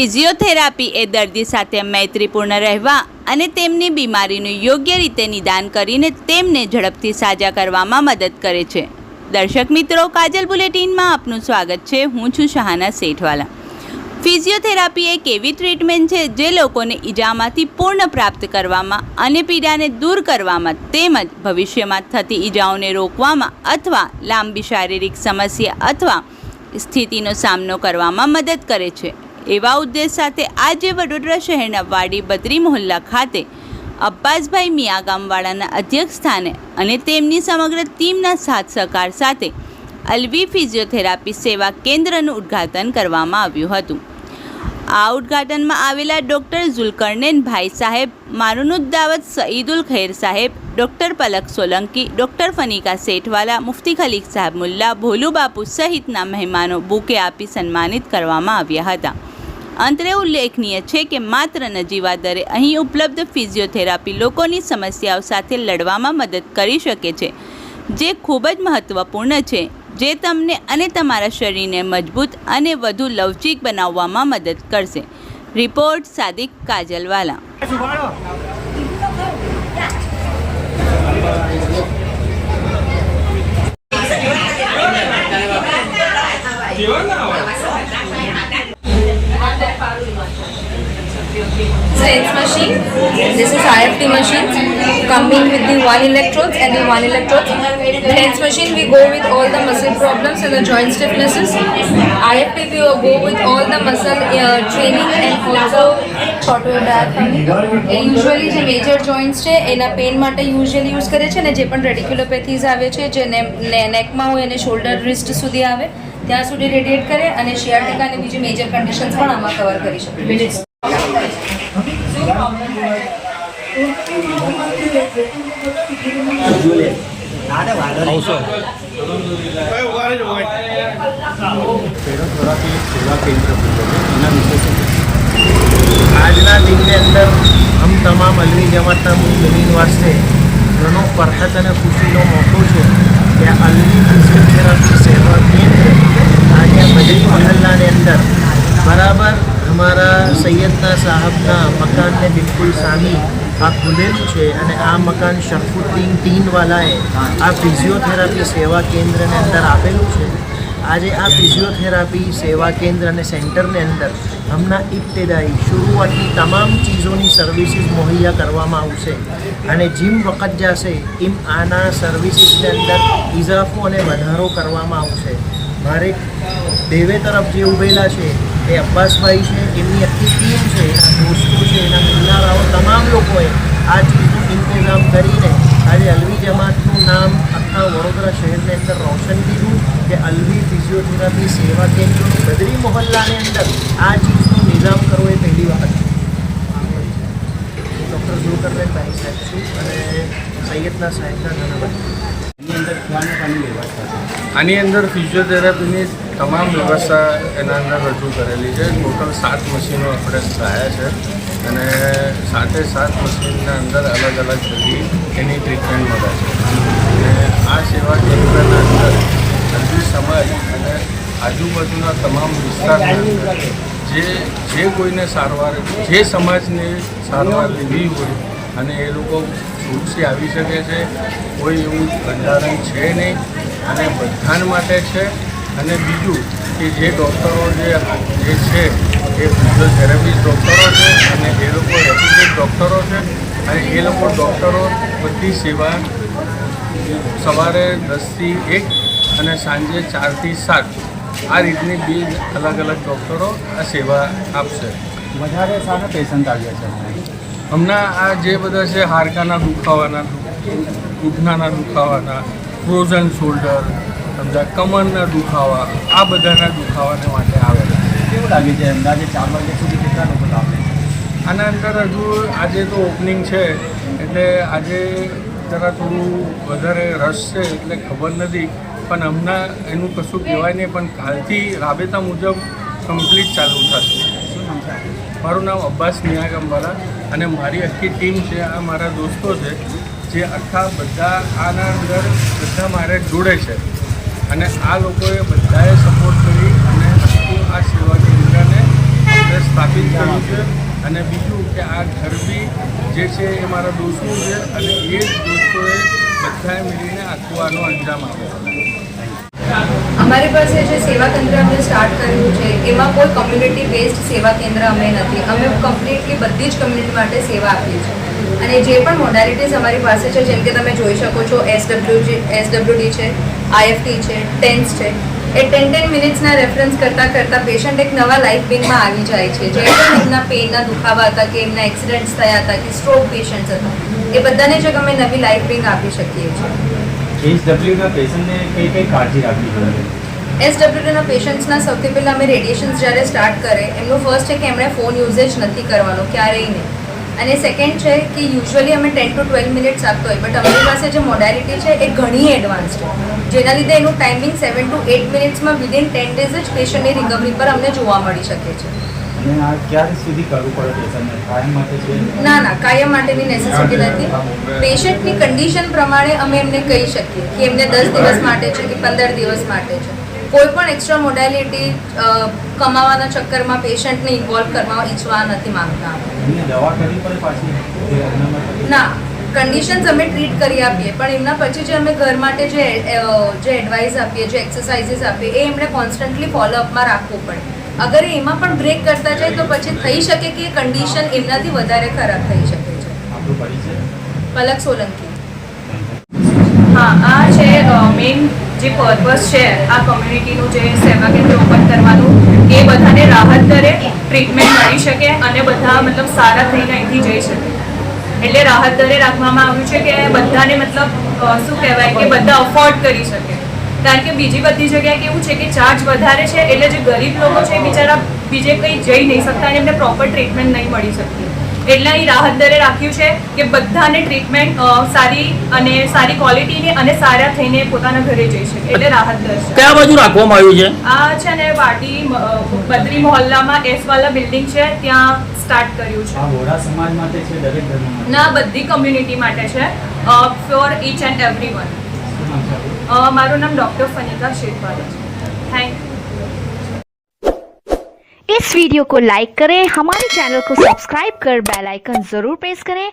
Physiotherapy એ દર્દી સાથે મૈત્રીપૂર્ણ રહેવા અને તેમની બીમારીનું યોગ્ય રીતે નિદાન કરીને તેમને ઝડપથી સાજા કરવામાં મદદ કરે છે. દર્શક મિત્રો, કાજલ બુલેટિનમાં આપનું સ્વાગત છે. હું છું શહાના શેઠવાલા. ફિઝિયોથેરાપી એક એવી ટ્રીટમેન્ટ છે જે લોકોને ઈજામાંથી પૂર્ણ પ્રાપ્ત કરવામાં અને પીડાને દૂર કરવામાં તેમજ ભવિષ્યમાં થતી ઈજાઓને રોકવામાં અથવા લાંબી શારીરિક સમસ્યા અથવા સ્થિતિનો સામનો કરવામાં મદદ કરે છે. એવા ઉદ્દેશ સાથે આજે વડોદરા શહેરના વાડી બદ્રી મોહલ્લા ખાતે અબ્બાસભાઈ મિયા ગામવાળાના અધ્યક્ષ સ્થાને અને તેમની સમગ્ર ટીમના સાથ સહકાર સાથે અલવી ફિઝિયોથેરાપી સેવા કેન્દ્રનું ઉદ્ઘાટન કરવામાં આવ્યું હતું. આ ઉદ્ઘાટનમાં આવેલા ડૉક્ટર ઝુલકર્ણેનભાઈ સાહેબ સાહેબ મારુનુદ્દાવત સઈદુલ ખૈર સાહેબ, ડૉક્ટર પલક સોલંકી, ડૉક્ટર ફનિકા શેઠવાલા, મુફ્તી ખલીક સાહેબ મુલ્લા, ભોલુબાપુ સહિતના મહેમાનો બુકે આપી સન્માનિત કરવામાં આવ્યા હતા. અંતરે ઉલ્લેખનીય છે કે માત્ર નજીવા દરે અહીં ઉપલબ્ધ ફિઝિયોથેરાપી લોકોની સમસ્યાઓ સાથે લડવામાં મદદ કરી શકે છે, જે ખૂબ જ મહત્ત્વપૂર્ણ છે, જે તમને અને તમારા શરીરને મજબૂત અને વધુ લવચીક બનાવવામાં મદદ કરશે. Report Sadiq Kajalwala. This is IFT machine coming with the one electrodes and the one electrode. Stents machine we go with all the muscle problems and the joint stiffnesses. IFT we go with all the muscle uh, training and also diaphragm. Usually જે major joints છે એના pain માટે usually use કરે છે ને જે પણ radiculopathies આવે છે જે નેકમાં હોય અને શોલ્ડર રિસ્ટ સુધી આવે ત્યાં સુધી રેડિએટ કરે અને શિયાટિકા અને બીજી મેજર કન્ડિશન્સ પણ આમાં કવર કરી શકે આજના દિનની અંદર હમ તમામ અલવી જમાતના મુસ્લિમીન વાસ્તે ઘણો પરખત અને ખુશીનો મોકો છે કે અલવી મુસ્લિમ થેરાપી સેવા કેન્દ્ર આજે બદરી મહલ્લાની અંદર બરાબર અમારા સૈયદના સાહબના મકાનને બિલકુલ સામી આ ખુલેલું છે અને આ મકાન શરફુદ્દીન ટીનવાલાએ આ ફિઝિયોથેરાપી સેવા કેન્દ્રની અંદર આપેલું છે આજે આ ફિઝિયોથેરાપી સેવા કેન્દ્ર અને સેન્ટરની અંદર હમણાં ઇબ્તદાઈ શરૂઆતની તમામ ચીજોની સર્વિસીસ મુહૈયા કરવામાં આવશે અને જેમ વખત જશે એમ આના સર્વિસીસની અંદર ઇજાફો અને વધારો કરવામાં આવશે મારે દેવે તરફ જે ઉભેલા છે એ અબ્બાસભાઈ છે એમની આખી ટીમ છે એના દોસ્તો છે એના મિલ્લારાઓ તમામ લોકોએ આ ચીજનું ઇંતજામ કરીને આજે અલવી જમાતનું નામ આખા વડોદરા શહેરની અંદર રોશન કર્યું કે અલવી ફિઝિયોથેરાપી સેવા કેન્દ્રનું બદરી મોહલ્લાની અંદર આ ચીજનું નિઝામ કરવો એ પહેલી વખત ડૉક્ટર ઝુલકરબેન ભાઈ સાહેબ છું અને સૈયદના સાહેબના ઘણા બધા. આની અંદર ફિઝિયોથેરાપીની તમામ વ્યવસ્થા એના અંદર રજૂ કરેલી છે. ટોટલ સાત મશીનો આપણે લાયા છે અને સાતે સાત મશીનના અંદર અલગ અલગ જગ્યાએ એની ટ્રીટમેન્ટ મળે છે. અને આ સેવા કેન્દ્રના અંદર સમાજ અને આજુબાજુના તમામ વિસ્તારના જે જે કોઈને સારવાર, જે સમાજને સારવાર લેવી હોય અને એ લોકો સુરક્ષી આવી શકે છે, કોઈ એવું બંધારણ છે નહીં અને બધાને માટે છે. અને બીજું કે જે ડૉક્ટરો જે છે, એ ફિઝિયોથેરાપિસ્ટ ડૉક્ટરો છે અને એ લોકો રેપ્યુટેડ ડૉક્ટરો છે અને એ લોકો ડૉક્ટરો બધી સેવા સવારે દસથી એક અને સાંજે ચારથી સાત આ રીતની બે અલગ અલગ ડૉક્ટરો આ સેવા આપશે. વધારે સારા પેશન્ટ આવ્યા છે. હમણાં આ જે બધા છે હાડકાના દુખાવાના ઘૂંટણાના દુખાવાના ફ્રોઝન શોલ્ડર સમજા કમરના દુખાવા આ બધાના દુખાવાને માટે આવેલા છે. કેવું લાગે છે? અંદાજે ચાર વાગ્યા સુધી કેટલા લોકો છે? આના અંદર હજુ આજે તો ઓપનિંગ છે એટલે આજે જરા થોડું વધારે રસ છે એટલે ખબર નથી. પણ હમણાં એનું કશું કહેવાય નહીં પણ કાલથી રાબેતા મુજબ કમ્પ્લીટ ચાલુ થશે? મારું નામ અબ્બાસ મિયાગમવાલા અને મારી આખી ટીમ છે આ મારા દોસ્તો છે જે આખા બધા આના અંદર બધા મારે જોડે છે. અને આ લોકોએ બધાએ સપોર્ટ કરી અને આખું આ સેવા કેન્દ્રને સ્થાપિત કર્યું છે. અને બીજું કે આ ગરબી જે છે એ મારા દોસ્તો છે અને એ જ દોસ્તોએ બધાએ મળીને આખું આનો અંજામ આપ્યો. અમારી પાસે જે સેવા કેન્દ્ર અમે સ્ટાર્ટ કર્યું છે, એમાં કોઈ કમ્યુનિટી બેઝડ સેવા કેન્દ્ર અમે નથી. અમે કમ્પ્લીટલી બધી જ કમ્યુનિટી માટે સેવા આપીએ છીએ. અને જે પણ મોડાલિટીઝ અમારી પાસે છે, જેમ કે તમે જોઈ શકો છો એસડબ્લ્યુ એસડબ્લ્યુડી છે આઈએફટી છે ટેન્સ છે. એ ટેન ટેન મિનિટ્સના રેફરન્સ કરતાં કરતાં પેશન્ટ એક નવા લાઈફ બિંગમાં આવી જાય છે. જે પણ એમના પેનના દુખાવા હતા કે એમના એક્સિડન્ટ્સ થયા હતા કે સ્ટ્રોક પેશન્ટ્સ હતા, એ બધાને જ અમે નવી લાઈફ બિંગ આપી શકીએ છીએ. એચ ડબલ્યુના પેશન્ટને કઈ કઈ કાળજી રાખવી જોઈએ એસડબ્લ્યુડીના પેશન્ટ્સના સૌથી પહેલાં અમે રેડિયેશન્સ જ્યારે સ્ટાર્ટ કરે, એમનું ફર્સ્ટ છે કે એમણે ફોન યુઝેજ નથી કરવાનો, ક્યારેય નહીં. અને સેકન્ડ છે કે યુઝ્યુઅલી અમે ટેન ટુ ટ્વેલ્વ મિનિટ્સ આપતો હોય બટ અમારી પાસે જે મોડેલિટી છે, એ ઘણી એડવાન્સ છે. જેના લીધે એનું ટાઈમિંગ સેવન ટુ એટ મિનિટ્સમાં વિધિન ટેન ડેઝ જ પેશન્ટની રિકવરી પર અમને જોવા મળી શકે છે. ના ના કાયમ માટેની નેસેસિટી નથી. પેશન્ટની કન્ડિશન પ્રમાણે અમે એમને કહી શકીએ કે એમને દસ દિવસ માટે છે કે પંદર દિવસ માટે છે. કોઈ પણ એક્સ્ટ્રા મોડાલિટી કમાવાના ચક્કરમાં પેશન્ટને ઇન્વોલ્વ કરવા ઈચ્છવા નથી માંગતા? ના કન્ડિશન્સ અમે ટ્રીટ કરી આપીએ પણ એમના પછી જે અમે ઘર માટે જે જે એડવાઇસ આપીએ જે એક્સરસાઇઝીસ આપીએ એ એમણે કોન્સ્ટન્ટલી ફોલોઅપમાં રાખવું પડે. અગર એમાં પણ બ્રેક કરતા જાય તો પછી થઈ શકે કે કન્ડિશન એમનાથી વધારે ખરાબ થઈ શકે છે? પલક સોલંકી. હા આ છે મેઇન જે પર્પસ છે આ કમ્યુનિટીનું જે સેવા કેન્દ્ર ઓપન કરવાનું એ બધાને રાહત દરે ટ્રીટમેન્ટ મળી શકે અને બધા મતલબ સારા થઈને અહીંથી જઈ શકે. એટલે રાહત દરે રાખવામાં આવ્યું છે કે બધાને મતલબ શું કહેવાય કે બધા અફોર્ડ કરી શકે. કારણ કે બીજી બધી જગ્યાએ કેવું છે કે ચાર્જ વધારે છે એટલે જે ગરીબ લોકો છે એ બિચારા બીજે કંઈ જઈ નહીં શકતા અને એમને પ્રોપર ટ્રીટમેન્ટ નહીં મળી શકતી. એટલે અહીં રાહત દરે રાખ્યું છે કે બધાને ટ્રીટમેન્ટ સારી અને સારી ક્વોલિટીની અને સારા થઈને પોતાના ઘરે જઈ શકે. એટલે રાહત દર છે. કયા બાજુ રાખવામાં આવ્યું છે? આ છે ને વાડી મ- બદ્રી મોહલ્લામાં એસવાલા બિલ્ડિંગ છે. ત્યાં સ્ટાર્ટ કર્યું છે. આ વોરા સમાજ માટે છે દરેક ધર્મ ના બધી કમ્યુનિટી માટે છે. For each and every one શું નામ છે આપણું? મારું નામ ડૉક્ટર ફનિકા શેરવાલા છે થેન્ક યુ इस वीडियो को लाइक करें हमारे चैनल को सब्सक्राइब कर बेल आइकन जरूर प्रेस करें